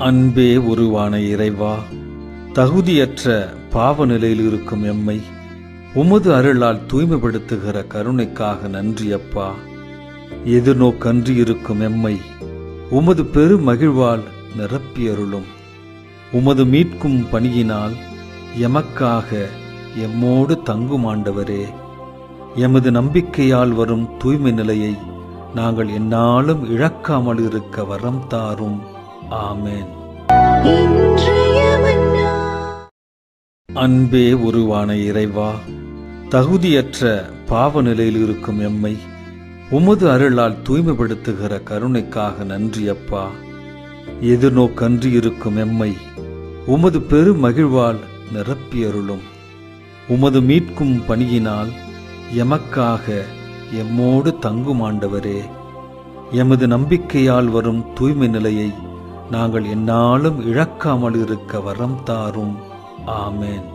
அன்பே உருவான இறைவா தகுதியற்ற பாவ நிலையில் இருக்கும் எம்மை உமது அருளால் தூய்மைப்படுத்துகிற கருணைக்காக நன்றி அப்பா எதிர்நோக்கன்றி இருக்கும் எம்மை உமது பெரு மகிழ்வால் நிரப்பியருளும். உமது மீட்கும் பணியினால் எமக்காக எம்மோடு தங்கும் ஆண்டவரே. எமது நம்பிக்கையால் வரும் தூய்மை நிலையை நாங்கள் என்னாலும் இழக்காமல் இருக்க வரம் தாரும். ஆமென். அன்பே உருவான இறைவா தகுதியற்ற பாவ நிலையில் இருக்கும் எம்மை உமது அருளால் தூய்மைப்படுத்துகிற கருணைக்காக நன்றி அப்பா. எதிர்நோக்கன்றி இருக்கும் எம்மை உமது பெரு மகிழ்வால் நிரப்பியருளும். உமது மீட்கும் பணியினால் எமக்காக எம்மோடு தங்கும் ஆண்டவரே எமது நம்பிக்கையால் வரும் தூய்மை நிலையை நாங்கள் என்னாலும் இழக்காமல் இருக்க வரம் தாரும். ஆமேன்.